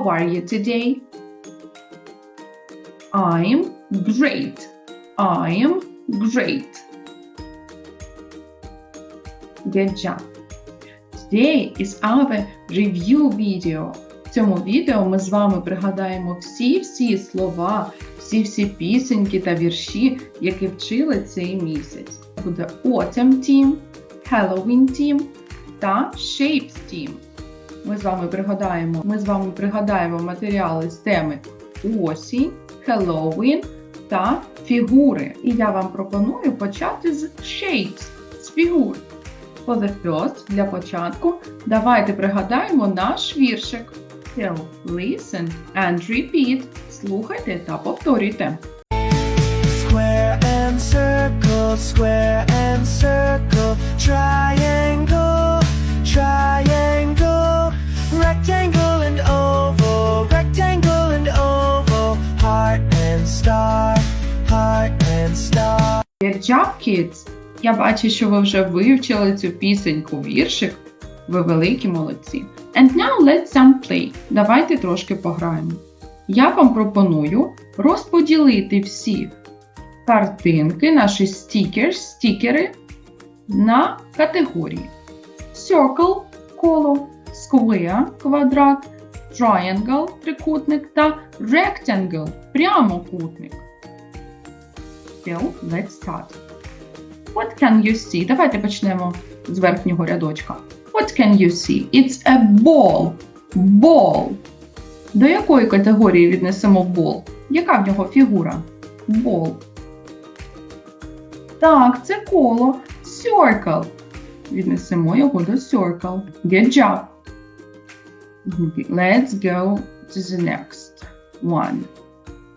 How are you today? I'm great. I'm great. Good job. Today is our review video. В цьому відео ми з вами пригадаємо всі-всі слова, всі-всі пісеньки та вірші, які вчили цей місяць. Буде Autumn Team, Halloween Team та Shapes Team. Ми з вами пригадаємо, ми з вами пригадаємо матеріали з теми осінь, Halloween та фігури. І я вам пропоную почати з Shapes, з фігур. For the first, для початку, давайте пригадаємо наш віршик. Tell, listen and repeat. Слухайте та повторюйте. Square and circle, square and circle, triangle, triangle, star. Job, kids! Я бачу, що ви вже вивчили цю пісеньку віршик. Ви великі молодці. And now let's some play. Давайте трошки пограємо. Я вам пропоную розподілити всі картинки, наші стікерс, стікери на категорії. Circle коло, square квадрат, triangle трикутник та rectangle прямокутник. So, let's start. What can you see? Давайте почнемо з верхнього рядочка. What can you see? It's a ball. Ball. До якої категорії віднесемо ball? Яка в нього фігура? Ball. Так, це коло. Circle. Віднесемо його до circle. Good job. Let's go to the next one.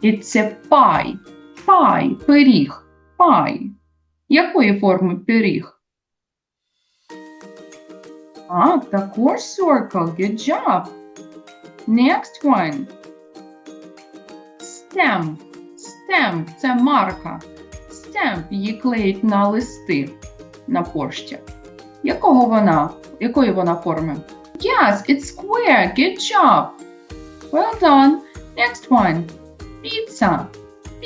It's a pie. Pie. Пиріг. Pie. Якої форми пиріг? А, також circle. Good job. Next one. Stamp. Stamp – це марка. Stamp її клеють на листи на пошті. Якого вона? Якої вона форми? Yes, it's square. Good job. Well done. Next one. Pizza.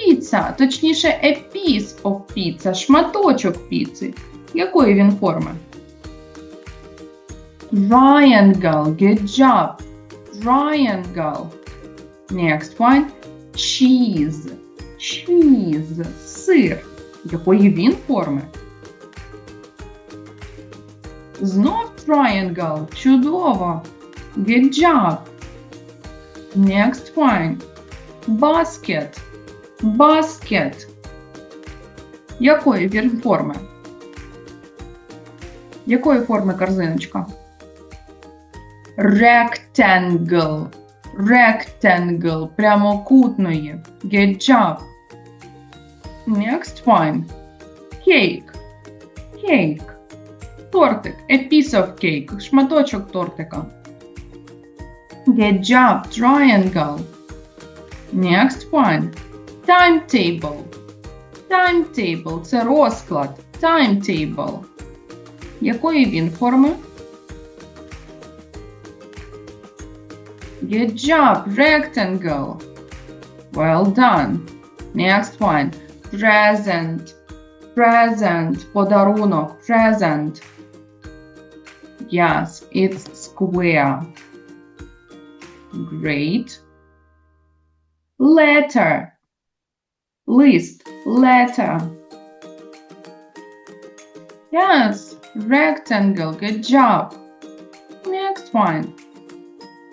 Піца, точніше, a piece of pizza, шматочок піци. Якої він форми? Triangle. Good job. Triangle. Next one. Cheese. Cheese. Сир. Якої він форми? Знов triangle. Чудово. Good job. Next one. Basket. Basket. Якої він форми? Якої форми корзиночка? Rectangle. Rectangle. Прямокутної. Good job. Next one. Cake. Cake. Тортик. A piece of cake. Шматочок тортика. Good job. Triangle. Next one. Timetable. Timetable – це розклад. Timetable. Якої він форми? Good job. Rectangle. Well done. Next one. Present. Present. Подарунок. Present. Yes, it's square. Great. Letter. List. Letter. Yes, rectangle. Good job. Next one.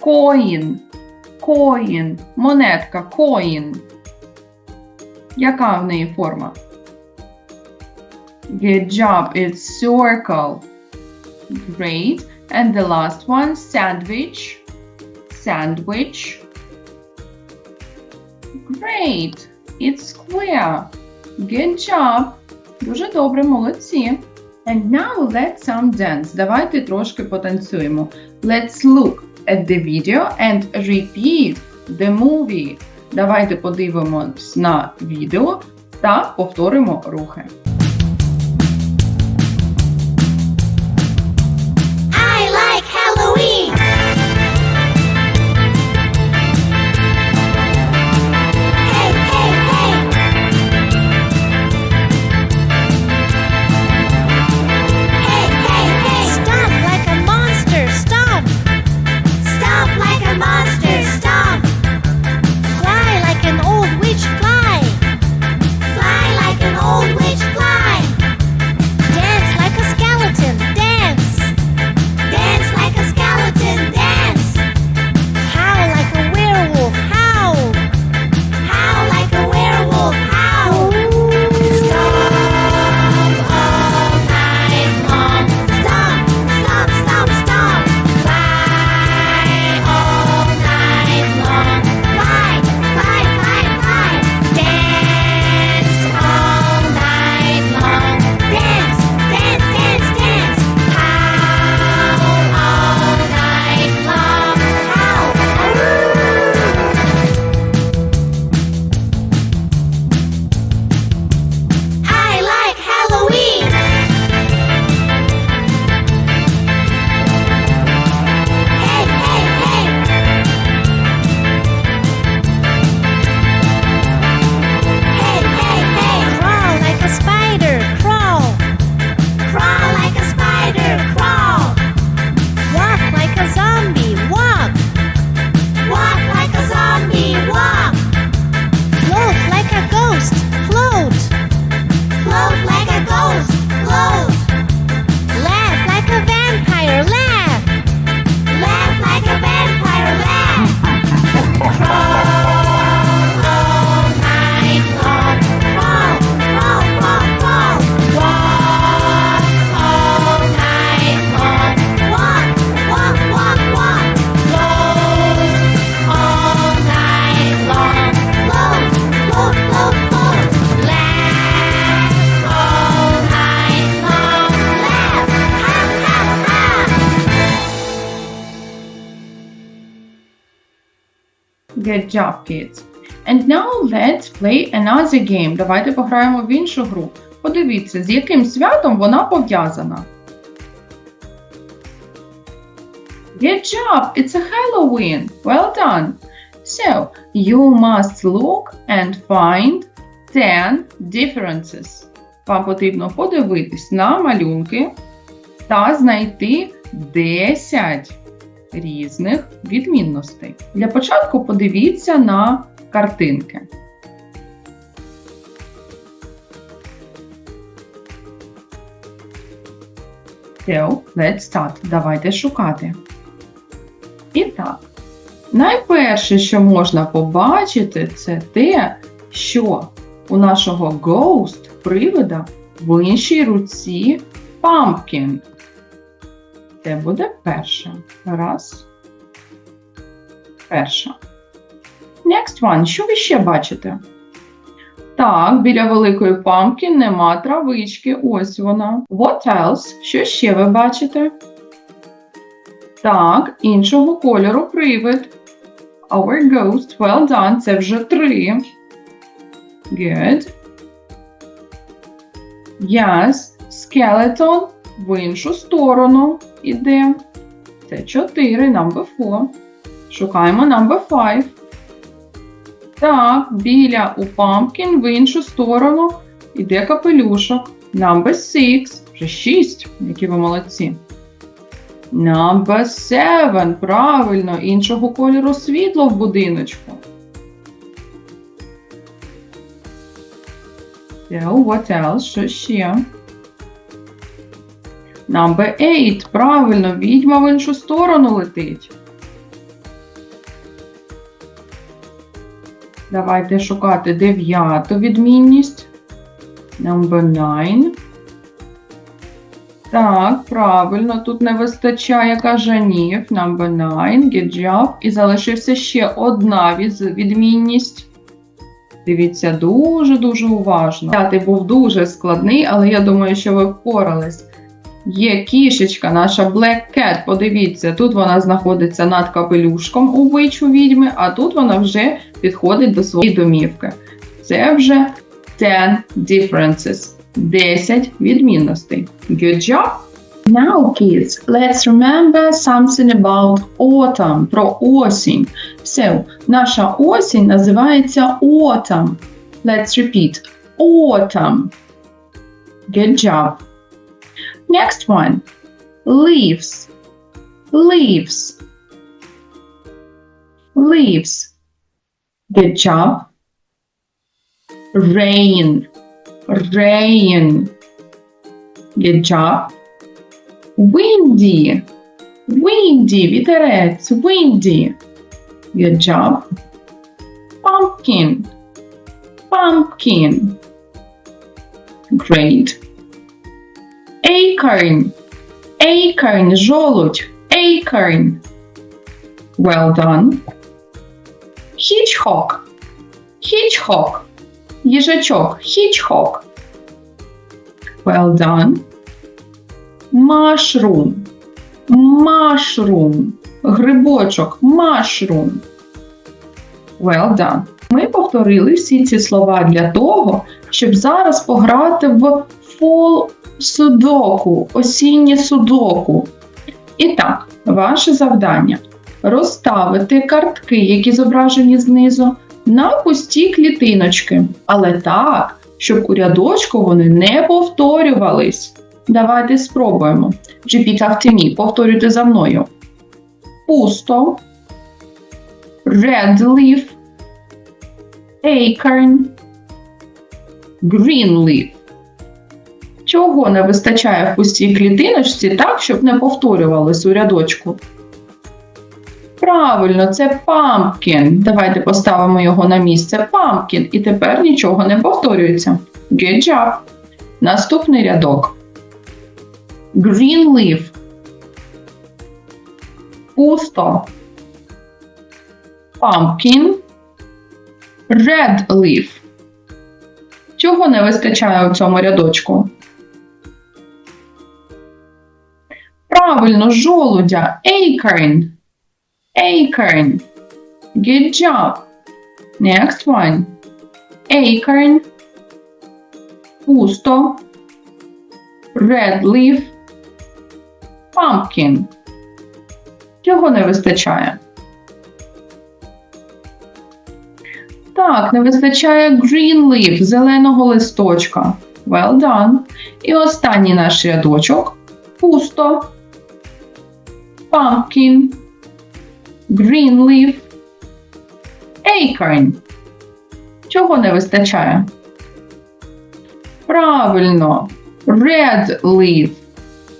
Coin. Coin. Монетка. Coin. Яка в неї форма? Good job. It's circle. Great. And the last one, sandwich. Sandwich. Great. It's square. Good job. Дуже добре, молодці. And now let's some dance. Давайте трошки потанцюємо. Let's look at the video and repeat the movie. Давайте подивимось на відео та повторимо рухи. Good job, kids. And now let's play another game. Давайте пограємо в іншу гру. Подивіться, з яким святом вона пов'язана. Good job! It's a Halloween! Well done! So, you must look and find 10 differences. Вам потрібно подивитись на малюнки та знайти 10 різних відмінностей. Для початку подивіться на картинки. So, let's start. Давайте шукати. І так, найперше, що можна побачити, це те, що у нашого ghost привида в іншій руці pumpkin. Це буде перша. Раз. Перша. Next one. Що ви ще бачите? Так, біля великої pumpkin нема травички. Ось вона. What else? Що ще ви бачите? Так, іншого кольору привид. Our ghost. Well done. Це вже три. Good. Yes. Skeleton в іншу сторону іде. Це 4, number 4. Шукаємо number 5. Так, біля у pumpkin в іншу сторону іде капелюшок. Number 6. Вже 6. Які ви молодці. Number 7. Правильно, іншого кольору світло в будиночку. So, what else? Що ще? Number 8. Правильно, відьма в іншу сторону летить. Давайте шукати дев'яту відмінність. Number 9. Так, правильно, тут не вистачає кажанів. Number 9. Good job. І залишився ще одна відмінність. Дивіться дуже-дуже уважно. П'ятий був дуже складний, але я думаю, що ви впорались. Є кішечка, наша Black Cat. Подивіться, тут вона знаходиться над капелюшком у бичу відьми, а тут вона вже підходить до своєї домівки. Це вже 10 differences. 10 відмінностей. Good job! Now, kids, let's remember something about autumn, про осінь. So, наша осінь називається autumn. Let's repeat. Autumn. Good job. Next one. Leaves. Leaves. Leaves. Good job. Rain. Rain. Good job. Windy. Windy. Вітерець. Windy. Good job. Pumpkin. Pumpkin. Great. Acorn. Acorn. Жолудь. Acorn. Well done. Hitchcock. Hitchcock. Їжачок. Hitchcock. Well done. Mushroom. Mushroom. Грибочок. Mushroom. Well done. Ми повторили всі ці слова для того, щоб зараз пограти в Fall судоку, осіннє судоку. І так, ваше завдання розставити картки, які зображені знизу, на пусті клітиночки. Але так, щоб у рядочку вони не повторювались. Давайте спробуємо. Repeat after. Повторюйте за мною. Пусто. Red leaf. Acorn. Green leaf. Чого не вистачає в пустій клітиночці так, щоб не повторювалось у рядочку? Правильно, це pumpkin. Давайте поставимо його на місце pumpkin. І тепер нічого не повторюється. Good job. Наступний рядок. Green leaf. Пусто. Pumpkin. Red leaf. Чого не вистачає у цьому рядочку? Правильно, жолудя. Acorn. Acorn. Good job. Next one. Acorn. Пусто. Red leaf. Pumpkin. Чого не вистачає? Так, не вистачає green leaf, зеленого листочка. Well done. І останній наш рядочок. Пусто. Pumpkin. Green leaf. Acorn. Чого не вистачає? Правильно. Red leaf.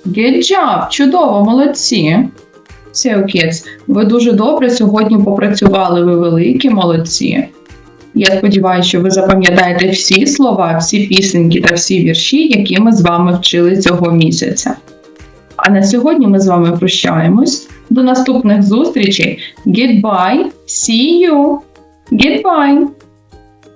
Good job. Чудово, молодці. So, kids, ви дуже добре сьогодні попрацювали, ви великі молодці. Я сподіваюся, що ви запам'ятаєте всі слова, всі пісеньки та всі вірші, які ми з вами вчили цього місяця. А на сьогодні ми з вами прощаємось. До наступних зустрічей. Goodbye. See you. Goodbye.